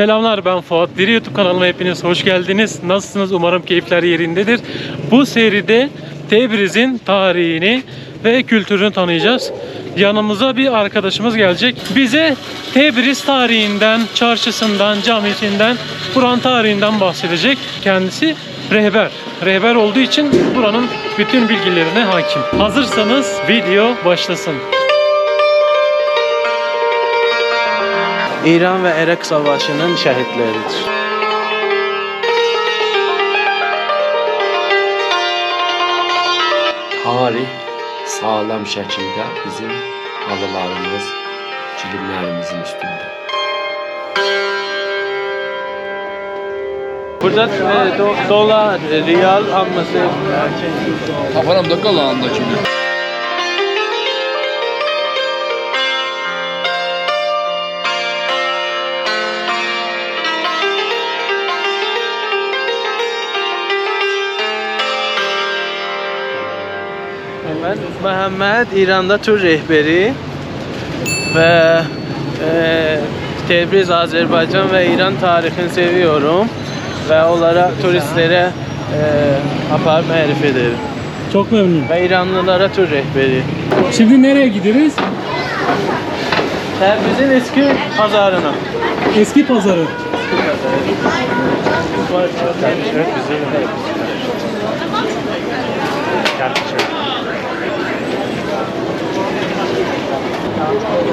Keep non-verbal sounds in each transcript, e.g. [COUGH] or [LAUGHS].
Selamlar ben Fuat Diri YouTube kanalıma hepiniz hoş geldiniz. Nasılsınız? Umarım keyifler yerindedir. Bu seride Tebriz'in tarihini ve kültürünü tanıyacağız. Yanımıza bir arkadaşımız gelecek. Bize Tebriz tarihinden, çarşısından, camisinden, buranın tarihinden bahsedecek. Kendisi rehber. Rehber olduğu için buranın bütün bilgilerine hakim. Hazırsanız video başlasın. İran ve Irak Savaşı'nın şəhidləridir. tarih sağlam şəkildə bizim halılarımız, kilimlərimizin üstündə. Burada e, do, dolar, e, riyal hamısı Aparam da qalanındakı. Mehmet İran'da tur rehberi ve e, Tebriz, Azerbaycan ve İran tarihini seviyorum ve onlara turistlere e, aparıp marif ederim. Çok memnunum. Ve İranlılara tur rehberi. Şimdi nereye gideriz? Tebriz'in eski pazarına. Eski pazarı.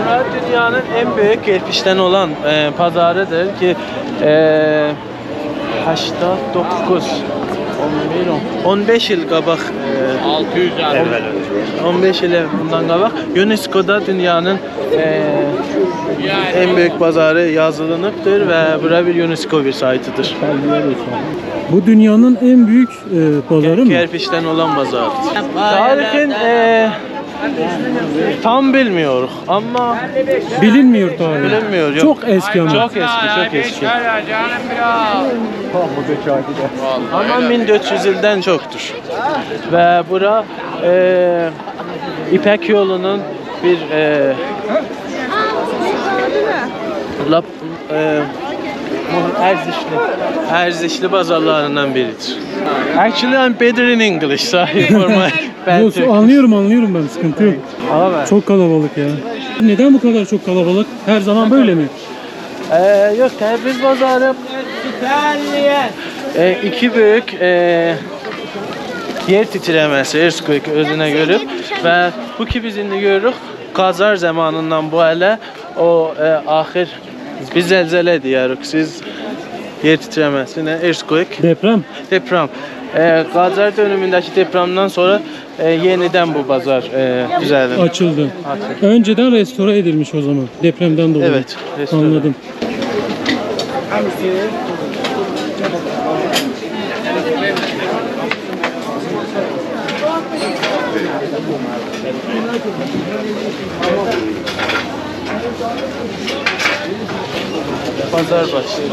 Burası dünyanın en büyük kerpiçten olan e, pazarıdır ki e, 89 11 15 yıl qabaq e, 600 əvvəl. 15 il bundan qabaq UNESCO-da dünyanın e, en büyük pazarı yazılınıbdır ve bura bir UNESCO bir saytıdır. Bu dünyanın en büyük e, pazarı mı? Kerpiçten olan pazardır. Tarihin e, tam bilmiyoruz ama Bilinmiyor tarihi. bilinmiyor. Yok. Çok eski ama. Çok eski, çok eski. Ama 1400 ildən çoxdur. Və bura e, İpek yolunun bir e, lap e, bu ərzişli ərzişli bazarlarından biridir. Actually I'm better in English, sorry [LAUGHS] for my Yok, anlıyorum anlıyorum ben sıkıntı yok. Ama ben- Çok kalabalık ya. Neden bu kadar çok kalabalık? Her zaman böyle mi? Ee, yok Təbriz bazarı e, iki büyük e, yer titrəməsi, earthquake özünə görüb və bu ki biz indi görürük Qazar zamanından bu ələ o e, axir biz zəlzələ deyərik. Siz yer titrəməsi nə earthquake Deprem. deprem. E, Qacar dönümündəki depremdən sonra e, yenidən bu bazar e, düzəldi. Açıldı. Önceden restore edilmiş o zaman. Depremden dolayı. Evet, restore. Anladım. Pazar başlıyor.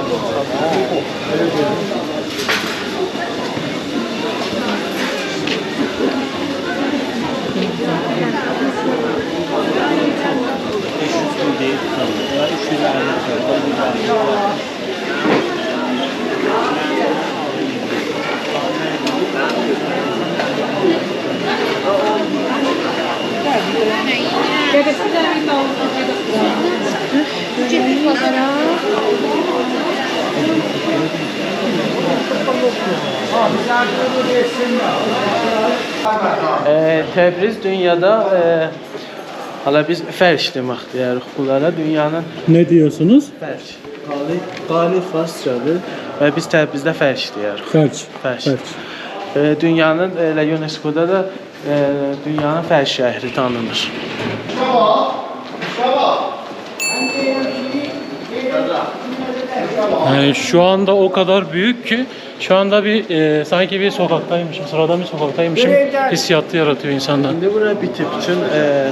Təbriz dünyada e, hala biz fərş demək deyirik bunlara dünyanın Ne diyorsunuz? fərş. Qali, qali farsçadır və biz Təbrizdə fərş deyirik. Felç. Felç. Felç. E, dünyanın elə UNESCO-da da e, dünyanın fərş şəhəri tanınır. Yani şu anda o kadar büyük ki şu anda bir e, sanki bir sokaktaymışım, sıradan bir sokaktaymışım hissiyatı yaratıyor insanda. İndi bura bitib üçün e,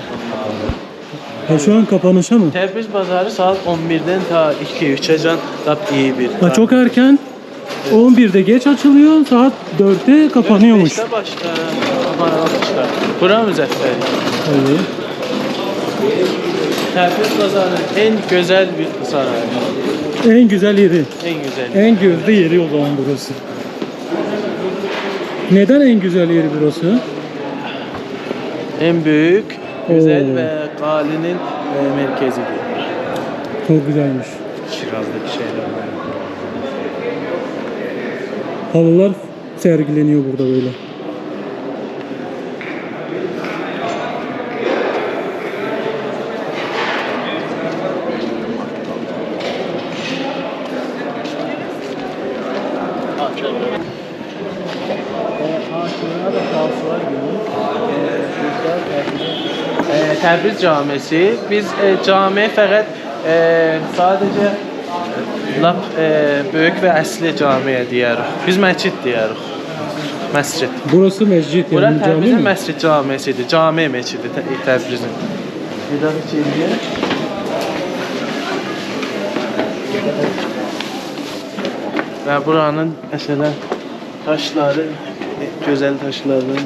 Ha, şu an kapanışa mı? Təbriz bazarı saat 11-dən ta 2-3-ə can lap iyi bir. Ha, çok erken. 11'de geç açılıyor, saat 4'te kapanıyormuş. Beşdə baş, e, kapanmışlar. Bura müzəffər. Evet. Təbriz bazarının en gözəl bir saray. En güzel yeri. En güzeli. En gözde yeri o zaman burası. Neden en güzel yeri burası? En büyük, güzel Oo. ve Gali'nin e, merkezi diyor. Çok güzelmiş. Şiraz'daki şeyler. Halılar sergileniyor burada böyle. Təbriz Camisi. Biz e, cami fəqət e, sadəcə lap e, böyük və əsli camiyə deyərik. Biz məscid deyərik. Məscid. Burası mescid Bura yani cami Təbrizin mi? məscid camisidir. Cami məscidi Tə- Təbrizin. Bir daha içeriye. Və buranın məsələn taşları, e, gözəl taşları,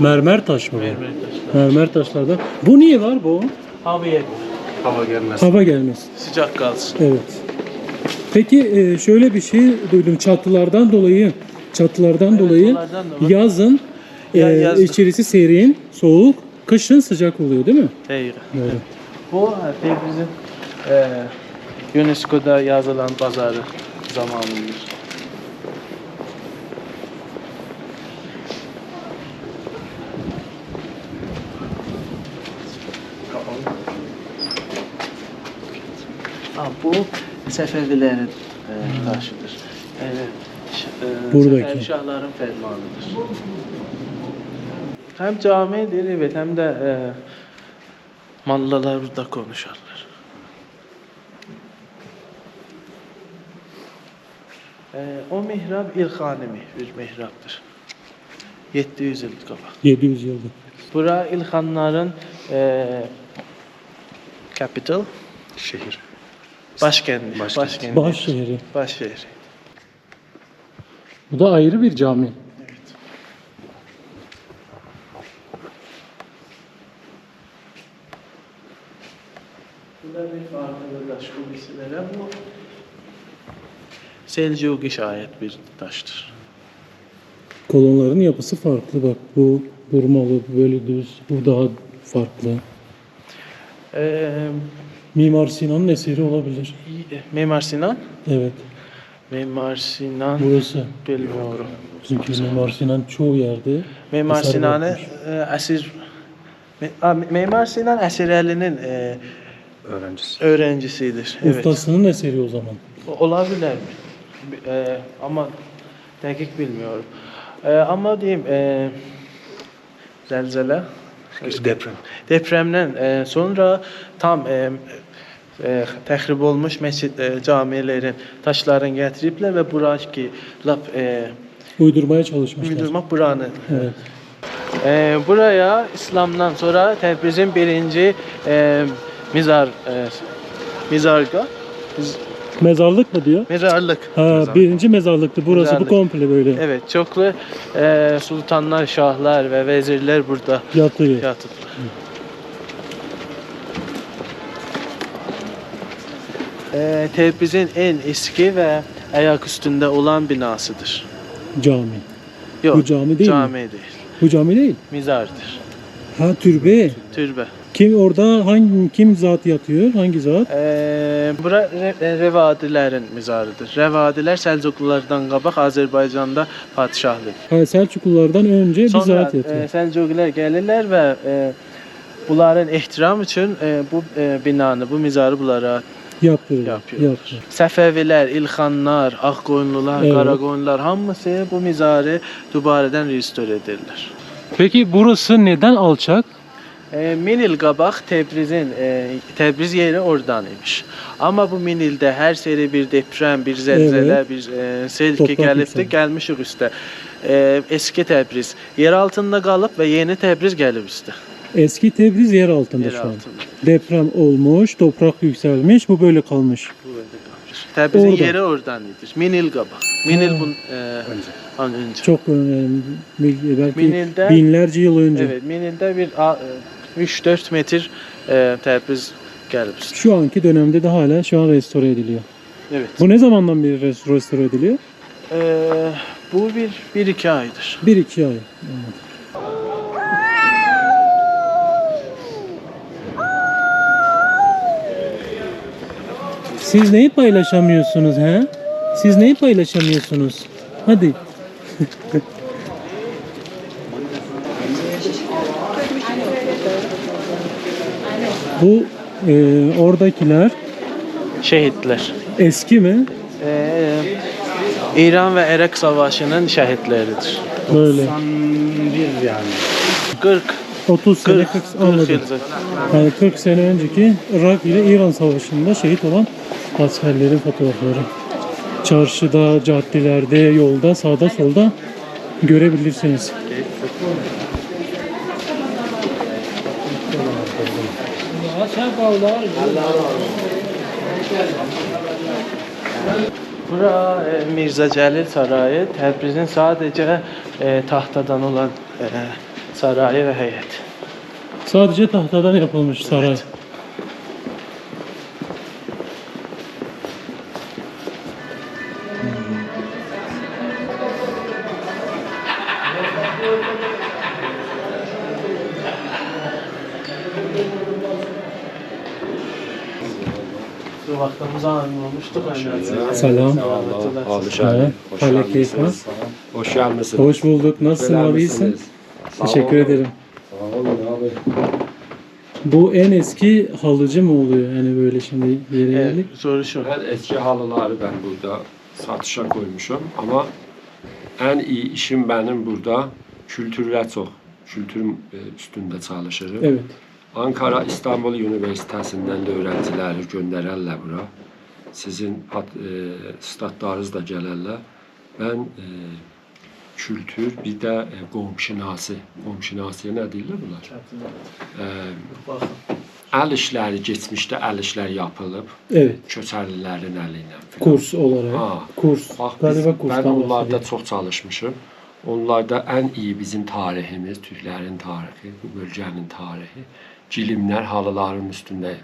Mermer taş mı mermer taşları. Mermer taşlardan. Bu niye var bu? Havaya Hava gelmez. Hava gelmesi. sıcak kalsın. Evet. Peki e, şöyle bir şey duydum çatılardan dolayı çatılardan dolayı çatılardan dolayı. yazın e, Ya- yazın. içerisi serin, soğuk, kışın sıcak oluyor değil mi? Deyir. Doğru. Bu Təbrizin e, UNESCO-da yazılan bazarı zamanıdır. Ha, bu Səfəvilərin e, daşıdır. Yəni ş- e, Buradakı. Şahların fərmanıdır. Hem camidir evet hem de e, mallalar burada konuşarlar. E, o mihrab İlkhani bir mihraptır. 700 yıl qabaq. 700 yılda. Bura İlxanların e, capital, Şehir. Başkenti. Başkent. Başkenti. Baş şehri. Baş şehri. Bu da ayrı bir cami. Burada bir farklılaşma bilgisilere bu Selçuk şayet bir taştır. Kolonların yapısı farklı bak. Bu vurmalı, böyle düz. Bu daha farklı. Ee, Mimar Sinan'ın eseri olabilir. Mimar Sinan? Evet. Mimar Sinan Burası. bilmiyorum. Çünkü Mimar Sinan çoğu yerde Mimar eser Sinan'ı bırakmış. e, əsir Me- a, Mimar Sinan Əsir Əlinin e, Öğrencisi. öğrencisidir. Evet. Ustasının eseri o zaman. O- Olabilir mi? E, ama dəqiq bilmiyorum. E, ama diyeyim e, Deprem. Depremdən e, sonra tam e, e, təxrib olmuş məscid e, camilərin daşlarını gətiriblər və bura ki lap e, Uydurmaya çalışmışlar. uydurmaq buranı. Evet. E, buraya İslamdan sonra Təbrizin birinci e, mizar e, mizarga Miz- Mezarlık mı diyor? mezarlık. Ha, birinci mezarlıktı burası. Mezarlık. Bu komple böyle Evet, çoxlu e, sultanlar, şahlar və vəzirlər burada yatıyor. yatıblar. E, Təbrizin en eski və ayak üstündə olan binasıdır. Cami. Yox, Bu cami değil mi? cami deyil. Bu cami değil. Mizardır. Ha türbe. Türbə. Kim orada hangi kim zat yatıyor? Hangi zat? Ee, bura Re- e, Revadilərin mizarıdır. Revadilər Səlcuqlulardan qabaq Azərbaycanda padşahlıdır. Ha, Selçuklulardan önce bir Sonra zat e, yatıyor. Səlcuqlular gəlirlər və e, bunların ehtiram üçün e, bu e, binanı, bu mizarı bunlara Yaptırıyor. yapıyorlar. Yaptırıyor. Səfəvilər, İlxanlar, Ağqoyunlular, Evet. Qaraqoyunlular hamısı bu mizarı dubarədən restore edirlər. Peki burası neden alçak? E, min il qabaq Təbrizin e, Təbriz yeri oradan imiş. Amma bu min ildə hər seri bir deprem, bir zəlzələ, Evet. bir e, sel ki yüksəldi. gəlmişik üstə. E, eski Təbriz yer altında qalıb və yeni Təbriz gəlib üstə. Eski Tebriz yer altında Yer şu an. altında. Deprem olmuş, toprak yükselmiş, bu böyle kalmış. Bu böyle qalmış. Təbrizin Orada. yeri oradan idi. Min il qabaq. Min il Ha. bun e, an öncə. Çok önemli, belki Bin ilde- binlerce yıl önce. Evet, min ildə bir a- e, 3-4 metr e, Təbriz gəlibsiz. Şu anki dönemde de hala şu an restore ediliyor. Evet. Bu ne zamandan beri res- restore ediliyor? Ee, bu bir, bir iki aydır. 1-2 ay. Siz neyi paylaşamıyorsunuz he? Siz neyi paylaşamıyorsunuz? Hadi. [LAUGHS] Bu e, oradakiler Şehitler. eski mi? Ee, İran ve Irak Savaşı'nın şehitleridir. Böyle. 91 yani. 40 30 sene 40 40, 40 anladım. yıldır. Yani 40 sene önceki Irak ile İran Savaşı'nda şehit olan askerlerin fotoğrafları. Çarşıda, caddelerde, yolda, sağda solda görebilirsiniz. Bura e, Mirzə Cəlil sarayı, Təbrizin sadəcə e, taxtadan olan e, sarayı və həyəti. Sadece tahtadan yapılmış saray. Bu anlamışdıq. Selam. Hoş. Keyfaz. Hoş gelmişsiniz. Hoş bulduk. Nasılsın abi? İyisin? Teşekkür ederim. Sağ olun abi. Bu en eski halıcı mı oluyor? Yani böyle şimdi yere Evet, geldik. soru şu. Ben eski halıları ben burada satışa koymuşum ama en iyi işim benim burada kültürle çok. Kültür e, üstünde çalışırım. Evet. Ankara İstanbul Üniversitesinden de öğrencileri göndererler bura. Sizin pat, e, statlarınız da gələrlər. Ben e, kültür, bir de e, qomşinası. Qomşinasıya nə deyirlər bunlar? E, əl işləri, keçmişdə əl işləri yapılıb, Evet. köçərlilərin əli ilə. filan. Kurs olarak. Ha. Kurs. Bax, biz, Galiba mən onlarda bahsediyor. çox çalışmışım. Onlarda ən iyi bizim tariximiz, türklərin tarixi, bu bölgənin tarixi, cilimlər halıların üstündə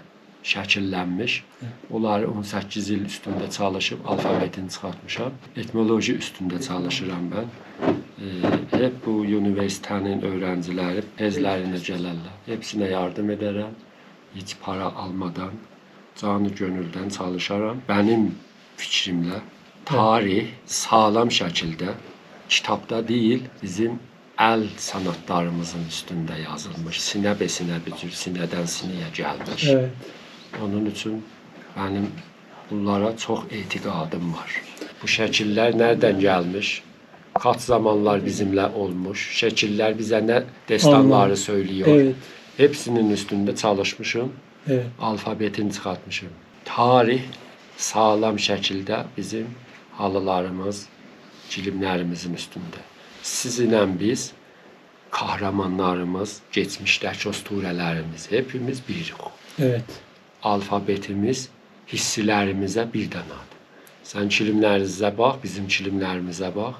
şəkillənmiş. Onları 18 il üstündə çalışıb alfabetini çıxartmışam. Etmoloji üstündə çalışıram mən. Ee, hep bu üniversitenin öğrencileri tezlerine gələrlər. Hepsine yardım ederim. Hiç para almadan, canı gönülden çalışaram. Benim fikrimlə tarih sağlam şəkildə kitabda değil, bizim əl sanatlarımızın üstündə yazılmış. Sinə besinə bir cür sinədən sinəyə gəlmiş. Evet. Onun üçün mənim bunlara çox etiqadım var. Bu şəkillər nereden gəlmiş? Kaç zamanlar bizimlə olmuş. Şəkillər bizə nə destanları Anladım. söylüyor. Evet. Hepsinin üstünde çalışmışım. Evet. Alfabetini çıxartmışım. Tarih sağlam şəkildə bizim halılarımız, cilimlərimizin üstündə. Sizinlə biz kahramanlarımız, geçmişdəki o surələrimiz hepimiz birik. Evet. Alfabetimiz hissilərimizə bir danadır. Sən kilimlərinizə bax, bizim kilimlərimizə bax.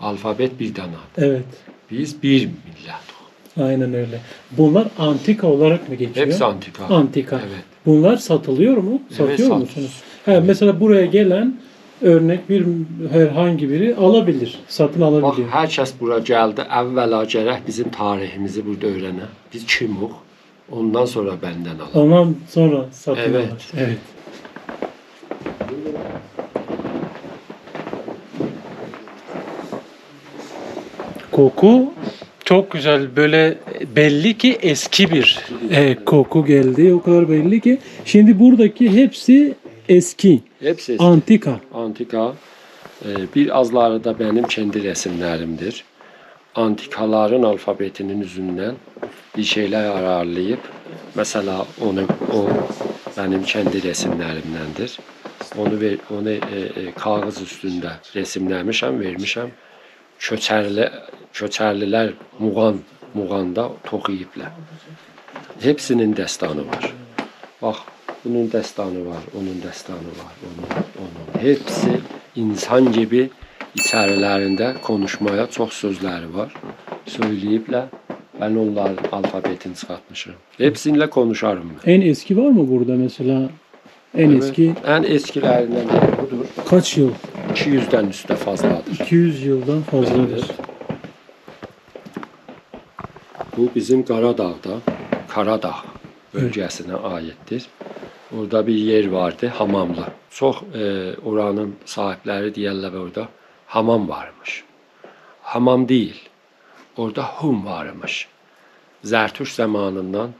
Alfabet bir danadır. Evet. Biz bir millətik. Aynen öyle. Bunlar antika olarak mı geçiyor? Hepsi antika. Antika. Evet. Bunlar satılıyor mu? Satıyor satıyoruz. musunuz? Ha, mesela buraya gelen örnek bir herhangi biri alabilir. Satın Bax, alabiliyor. hər kəs bura gəldi, əvvəla gərək bizim tariximizi burada öyrənə. Biz kimuq? Ondan sonra bəndən alaq. Ondan sonra satın Evet. alır. Evet. Koku çok güzel. Böyle belli ki eski bir e, koku geldi. O kadar belli ki. Şimdi buradaki hepsi eski. Hepsi Antika. antika. e, Bir azları da benim kendi resimlerimdir. Antikaların alfabetinin üzündən bir şeyler ayarlayıp mesela onu o benim kendi resimlerimdendir. Onu ver, onu e, e, kağız üstünde resimlemişim, vermişim. Köçerli köçerliler muğan muğanda toxuyublar. Hepsinin destanı var. Bak bunun destanı var, onun destanı var, onun, onun. Hepsi insan gibi içərilərində konuşmaya çox sözləri var. Söyləyiblər. Ben onların alfabetini çıkartmışım. Hepsiyle konuşarım ben. En eski var mı burada mesela? En Evet. eski En eskilerinden biri budur. kaç yıl? 200'den üstte fazladır. 200 yıldan fazladır. Evet. Bu bizim Qaradağda, Karadağ bölgesine aittir. Orada bir yer vardı, hamamlı. Çok e, oranın sahipleri deyirlər orada hamam varmış. Hamam değil, orada hum varmış. Zərtuş zamanından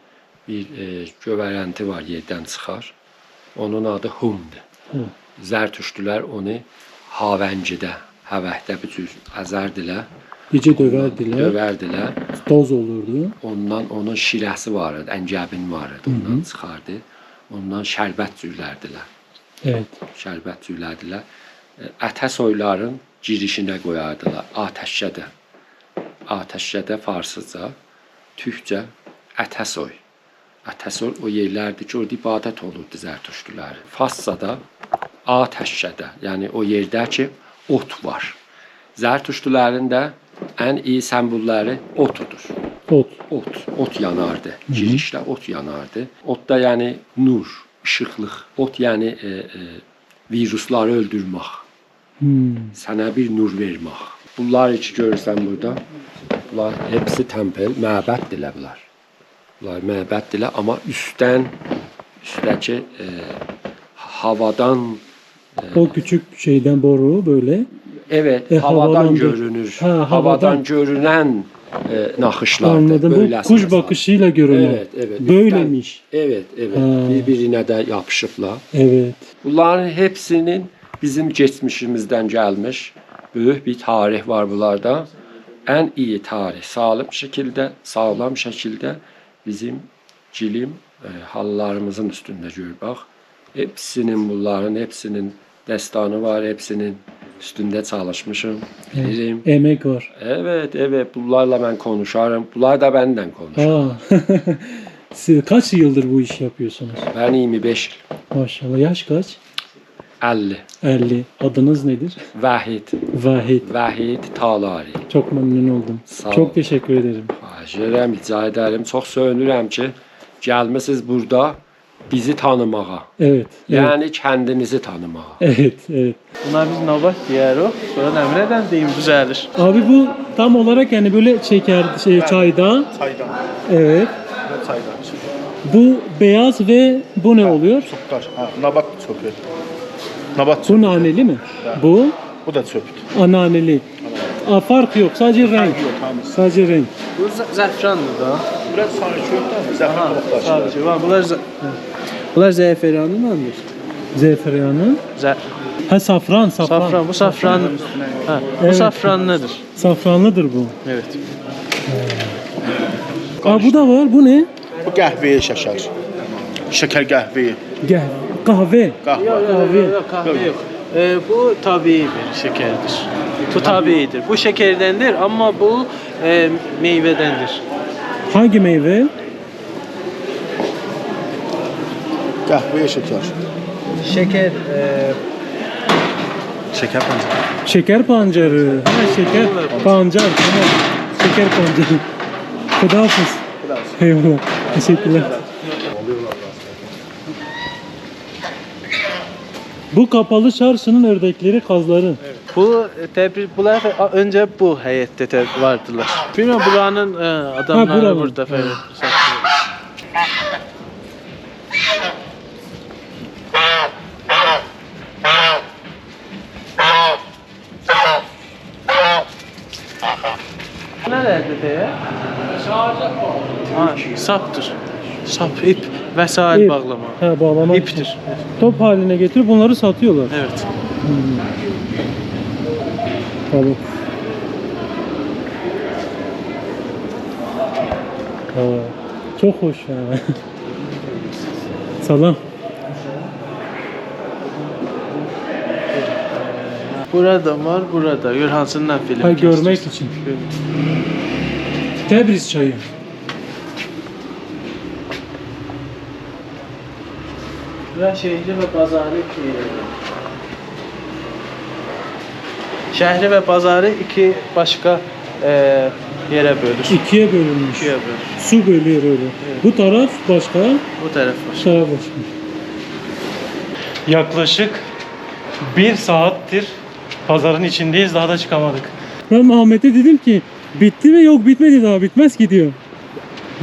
bir e, gövərənti var yerdən çıxar. Onun adı humdur. Hı. Zərtüştülər onu Havəncidə, Həvəhdə bir cür əzərdilər, Gece döverdilər, dövərdilər. toz olurdu. Ondan onun şirəsi var idi, əncəbin var idi, ondan çıxardı. Ondan şərbət cürlərdilər. Evet. Şərbət cürlərdilər. E, Ətə soyların girişinə qoyardılar, atəşşədə. Atəşşədə farsıca, türkcə ətəsoy. Ətəsoy o yerlərdir ki, orada ibadət olurdu zərtuşdular. Farsçada atəşşədə, yəni o yerdə ki, ot var. Zərtuşduların da ən iyi sembolları otudur. Ot. Ot, ot yanardı. Girişdə ot yanardı. Ot da yəni nur, işıqlıq. Ot yəni e, e, virusları öldürmək. Hmm. Sənə bir nur vermək. Bunlar ki görürsən burada. Bunlar hepsi tempel, məbəddirlər bunlar. Bunlar məbəddirlər, amma üstdən üstdəki e, havadan O küçük şeyden boru böyle. evet, E, havadan, havadan da- görünür. Ha, havadan. havadan görünən e, naxışlardır. Anladım. Bu kuş bakışıyla görünüyor. Evet, evet. Böylemiş. Evet, evet. Ha. Bir-birinə də yapışıblar. Evet. Bunların hepsinin bizim geçmişimizdən gəlmiş böyük bir tarih var bunlarda. Ən iyi tarih, sağlam şəkildə, sağlam şəkildə bizim cilim e, hallarımızın üstündə gör bax. Hepsinin bunların hepsinin destanı var, hepsinin üstündə çalışmışım, bilirim. Emek var. Evet, evet. Bunlarla mən konuşarım. Bunlar da bəndən konuşur. [LAUGHS] Siz kaç yıldır bu işi yapıyorsunuz? Mən 25 il, Maşallah. Yaş kaç? 50. 50. Adınız nedir? Vahid, Vahid. Vahid Talari. Çok memnun oldum. Sağ. Çok teşekkür ederim. Edirəm, rica edərəm. Çox söyünürəm ki, gəlmisiniz burada bizi tanımağa. Evet. Evet. Yəni kəndinizi tanımağa. Evet. Evet. Buna biz nabat deyirik. Sonra nədən deyim düzəlir. Abi bu tam olarak yani böyle şeker şey, çayda. Çaydan. Evet. Çaydan. Bu beyaz ve bu ne oluyor? Çöpler. Ha, nabat çöpü. Nabat Bu naneli mi? Bu Bu da çöptür. ananeli. Aa, fark yok. Sadece renk. Yok hamısı. Sadece renk. Bu zə- zəfrandır da. Biraz sonra zəhmət Ha, muhtaç. sadəcə. Bax, bunlar zə- Bunlar zəfəranındandır. Zeyferyanı. Zə Ha safran, safran. safran, bu safran. Ha, bu Evet. safranlıdır. Safranlıdır bu. Evet. Aa, bu da var. Bu ne? Bu qəhvəyə şəkər. Şəkər qəhvəyə. Gel. Kahve. Kahve yok, kahve yok. Ee, bu tabii bir şekerdir. Bu tabiidir. Bu şekerdendir ama bu e, meyvedendir. Hangi meyve? Qəhvəyə şəkər. Şeker e, Şəkər pancarı. Şeker pancarı. Ha şeker pancar. Tamam. Şeker pancarı. Kudafız. Eyvallah. Teşekkürler. Bu kapalı çarşının ördekleri, kazları. bu e, Təbriz bunlar öncə bu həyətdə tə vardılar. Bilmirəm buranın e, adamları buranın. burada falan deyə? Ha, sapdır. Sap, ip, vəsait İp. bağlama. Ha bağlamak için. İptir. Top haline getirip bunları satıyorlar. Evet. Tamam. Aa, çok hoş ya. [LAUGHS] Salam. Burada var, burada. Gör hansından film Ha, görmek için. Tebriz çayı. Bura şehri və bazarı iki Şəhri və bazarı iki başqa e, yere bölür. İkiye bölünmüş. İkiye bölür. Su bölüyor öyle. Bu taraf başka, Bu taraf var. taraf başka. Yaklaşık bir saattir pazarın içindeyiz. Daha da çıkamadık. Ben Muhammed'e dedim ki bitti mi? Yok bitmedi daha. Bitmez ki diyor.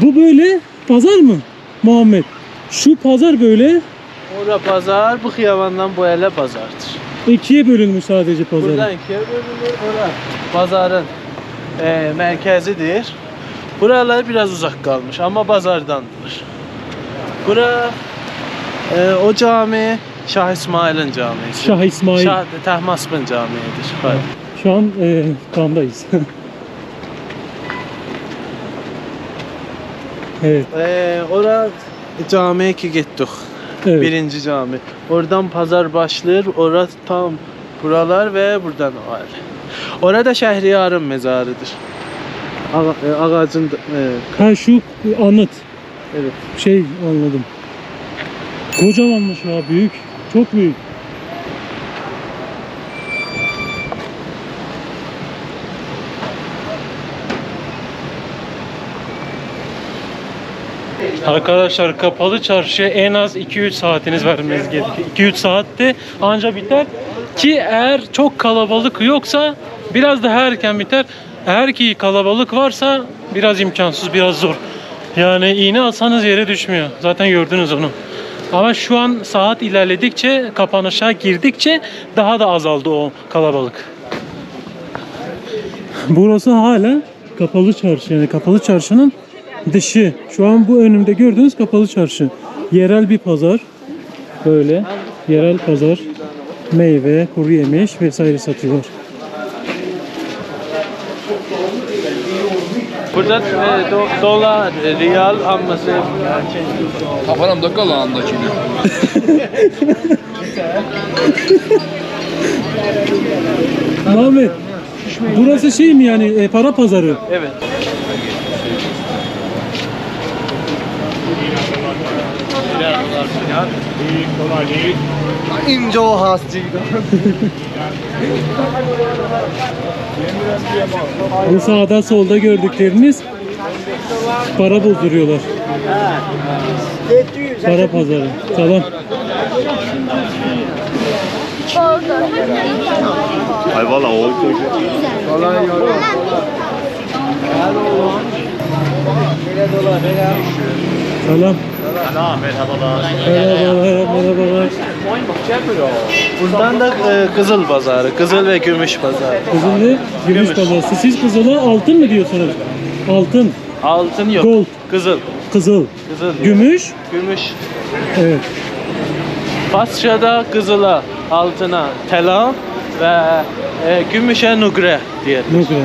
Bu böyle pazar mı Muhammed? Şu pazar böyle Ora pazar, bu xiyabandan bu elə pazardır. ikiye bölünmüş sadece pazar. Buradan ikiye bölünür. Ora pazarın e, merkezidir. Buralar biraz uzak kalmış ama bazardandır. Bura e, o cami Şah İsmail'in camisi. Şah İsmail. Şah Təhmaspın camiidir. Bəli. Şu an e, Kam'dayız. [LAUGHS] evet, E, ora camiye ki gittik. Evet. Birinci cami. Oradan pazar başlayır. Ora tam buralar ve buradan ayrı. Orada Şehriyar'ın mezarıdır. Ağa, e, ağacın evet. Ha şu anıt. evet. Şey anladım. Kocamanmış ya büyük. Çok büyük. Arkadaşlar kapalı çarşıya en az 2-3 saatiniz vermeniz gerekiyor. 2-3 saatte anca biter. Ki eğer çok kalabalık yoksa biraz daha erken biter. Eğer ki kalabalık varsa biraz imkansız, biraz zor. Yani iğne alsanız yere düşmüyor. Zaten gördünüz onu. Ama şu an saat ilerledikçe, kapanışa girdikçe daha da azaldı o kalabalık. Burası hala kapalı çarşı. Yani kapalı çarşının dışı. Şu an bu önümde gördüğünüz kapalı çarşı. Yerel bir pazar. Böyle. Yerel pazar. Meyve, kuru yemiş vesaire satıyorlar. Burada e, do, dolar, e, riyal hamısı Taparam da qalanındakini. [LAUGHS] Muhammed, burası şey mi yani e, para pazarı? evet. Merhabalar. Ya, Bu sağda solda gördükleriniz para bozduruyorlar. Para pazarı. Tamam. Ay valla o Kolay. Selam merhabalar. Merhabalar, merhabalar. Buradan da e, Kızıl Pazarı, Kızıl ve Gümüş Pazarı. Kızıl ve gümüş Gümüş. pazarı. Siz kızıla altın mı diyorsunuz? Altın, Altın yok. Gold. Kızıl. kızıl, Kızıl. gümüş. Gümüş. Evet. Farsçada kızıla, altına tela ve e, gümüşe nugre diye. Nugre.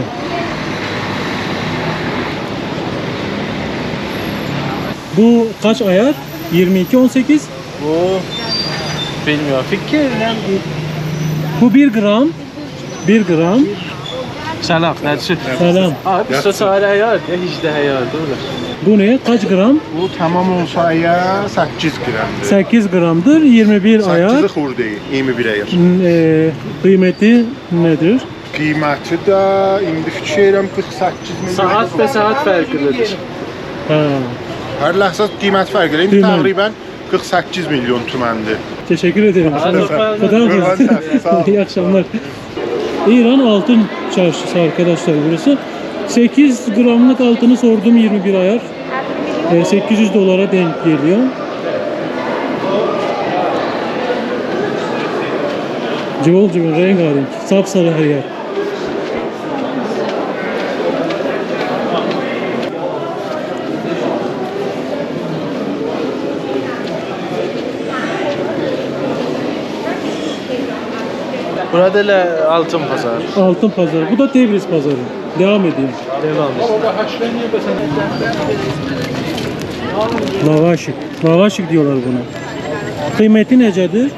Bu kaç ayar? 22 18. Bu bilmiyorum. Fikirle Bu 1 gram. 1 gram. Selam. Neresi? Selam. Abi sarı ayar ya hiç de ayar değil Bu ne? Kaç gram? Bu tamam olsa aya 8 qramdır. 8 gramdır. 21 ayar. 8 xurdi, 21 ayar. Hmm, e, kıymeti nedir? Qiyməti də indi fikirəm 48 milyon. Saat ve saat farklıdır. Ha. Hər ləhzə qiymət fərqi. İndi Qiymət. təqribən 48 milyon tüməndir. Teşekkür ederim. Fotoğraf Sağ ol. [LAUGHS] İyi akşamlar. İran altın çarşısı arkadaşlar burası. 8 gramlık altını sordum 21 ayar. E, 800 dolara denk geliyor. Cıvıl cıvıl rengarenk. Sapsarı her yer. Burada da altın pazarı. Altın pazarı. Bu da Tebriz pazarı. Devam ediyor. Devam. Lavaşık. Lavaşık diyorlar buna. Kıymeti necedir?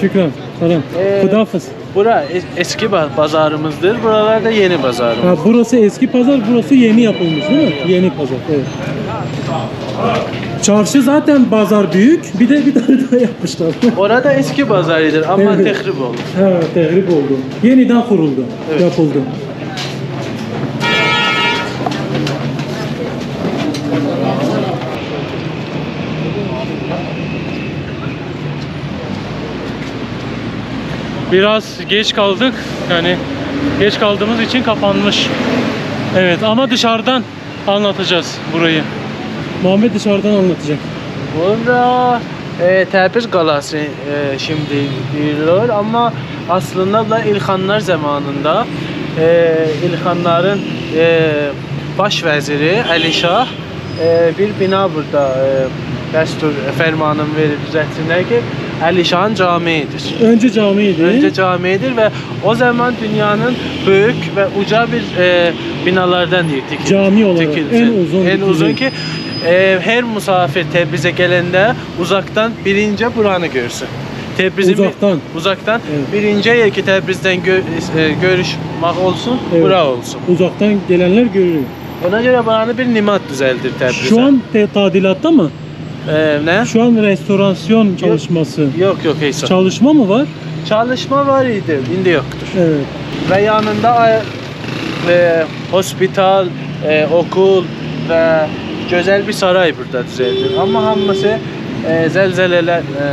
Şükran. Selam. Ee, Hudafız. Bura es- eski ba- pazarımızdır. Buralarda yeni pazarımız. Ha, burası eski pazar, burası yeni yapılmış değil mi? Yeni pazar, evet. Çarşı zaten bazar büyük. Bir de bir tane daha yapmışlar. [LAUGHS] Orada eski bazar ama Evet. tehrip oldu. He, tehrip oldu. Yeniden kuruldu. Evet. Yapıldı. Biraz geç kaldık. Yani geç kaldığımız için kapanmış. Evet ama dışarıdan anlatacağız burayı. Muhammed dışarıdan anlatacak. Burada e, Təbriz qalası e, şimdi deyirlər, amma aslında da İlxanlar zamanında e, İlxanların e, baş vəziri Əlişah e, bir bina burada e, dəstur fərmanın verib düzəltsinlər ki, Əlişahın camiidir. Önce camiydi. Önce camidir ve o zaman dünyanın büyük ve uca bir e, binalardan dikildi. Cami olarak en uzun en uzun dikildi. ki e, her misafir Tebriz'e gelende uzaktan birinci buranı görsün. Tebriz'in bir- Uzaktan. uzaktan Evet. birinci yer ki Tebriz'den gö- e, görüşmek olsun, Evet. bura olsun. Uzaktan gelenler görüyor. Ona göre buranı bir nimat düzeldir Tebriz'e. Şu an tadilatta mı? E, ne? Şu an restorasyon çalışması. Yok yok Heysa. Çalışma mı var? Çalışma var idi, şimdi yoktur. Evet. ve yanında e, hospital, e, okul ve güzel bir saray burada düzeldir. Ama hamısı e, zelzeleler, e,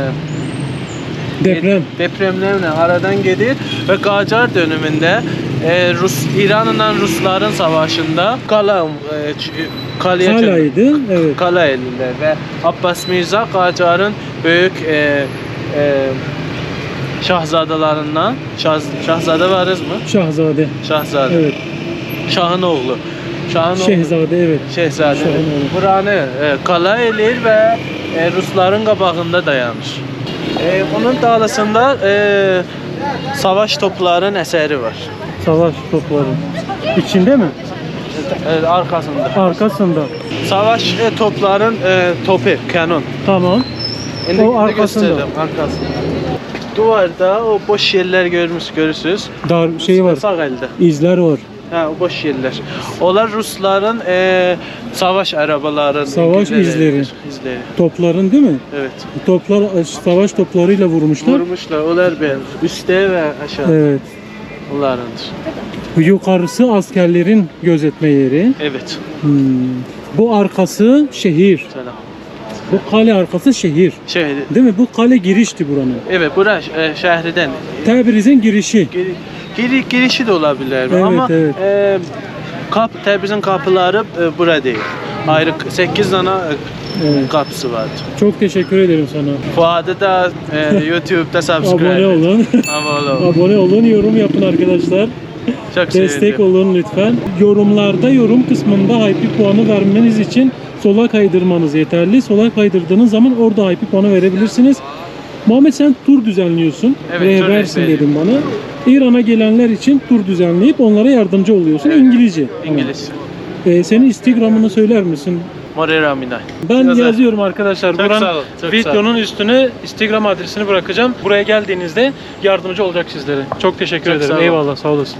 Deprem. depremlerle aradan gelir ve Qacar döneminde e, Rus İran'la Rusların savaşında Kala e, Kaleye Halaydı. Evet. Kala elinde ve Abbas Mirza Qacar'ın büyük e, e, şahzadalarından Şah, Şahzade varız mı? Şahzade. Şahzade. Evet. Şahın oğlu. Şahın. Şehzade evet. Şehzade. Buranı e, kala elir ve e, Rusların qabağında dayanır. E, onun dağlasında e, savaş topların əsəri var. Savaş topları. İçinde mi? E, arkasında. Arkasında. Savaş e, topların e, topu, kanon. Tamam. İndi O arkasında. Arkasında. Duvarda o boş yerler görmüş, görürsüz. Dar şey var. Sağ əldə. İzler var. Ha, o boş yerler. Onlar Rusların e, savaş arabalarının Savaş izleri. izleri. izleri. Topların değil mi? Evet. Toplar savaş toplarıyla vurmuşlar. Vurmuşlar. Onlar ben. Üste ve aşağı. Evet. Onlarındır. Yukarısı askerlerin gözetme yeri. Evet. Hmm. Bu arkası şehir. Selam. Bu kale arkası şehir. Şey, Değil mi? Bu kale girişti buranın. evet bura e, şehirden. Tebriz'in girişi. Giri, giri, girişi de olabilir Evet, ama evet. e, kap, Tebriz'in kapıları e, bura değil. Ayrı 8 tane e, Evet. kapısı vardı. Çok teşekkür ederim sana. Fuad'ı da e, [LAUGHS] YouTube'da subscribe. Abone olun. Abone olun. Abone olun, yorum yapın arkadaşlar. Çok Destek sevindim. olun lütfen. Yorumlarda yorum kısmında IP puanı vermeniz için sola kaydırmanız yeterli. Sola kaydırdığınız zaman orada IP puanı verebilirsiniz. Muhammed sen tur düzenliyorsun. Evet, Rehbersin dedim bana. İran'a gelenler için tur düzenleyip onlara yardımcı oluyorsun. Evet. İngilizce. İngiliz. Ee, senin Instagram'ını söyler misin? Morera Minay. Ben Yazar. yazıyorum arkadaşlar. Çok Buranın sağ ol, çok sağ ol. videonun üstüne Instagram adresini bırakacağım. Buraya geldiğinizde yardımcı olacak sizlere. Çok teşekkür Çok ederim. sağ. Eyvallah sağ olasın.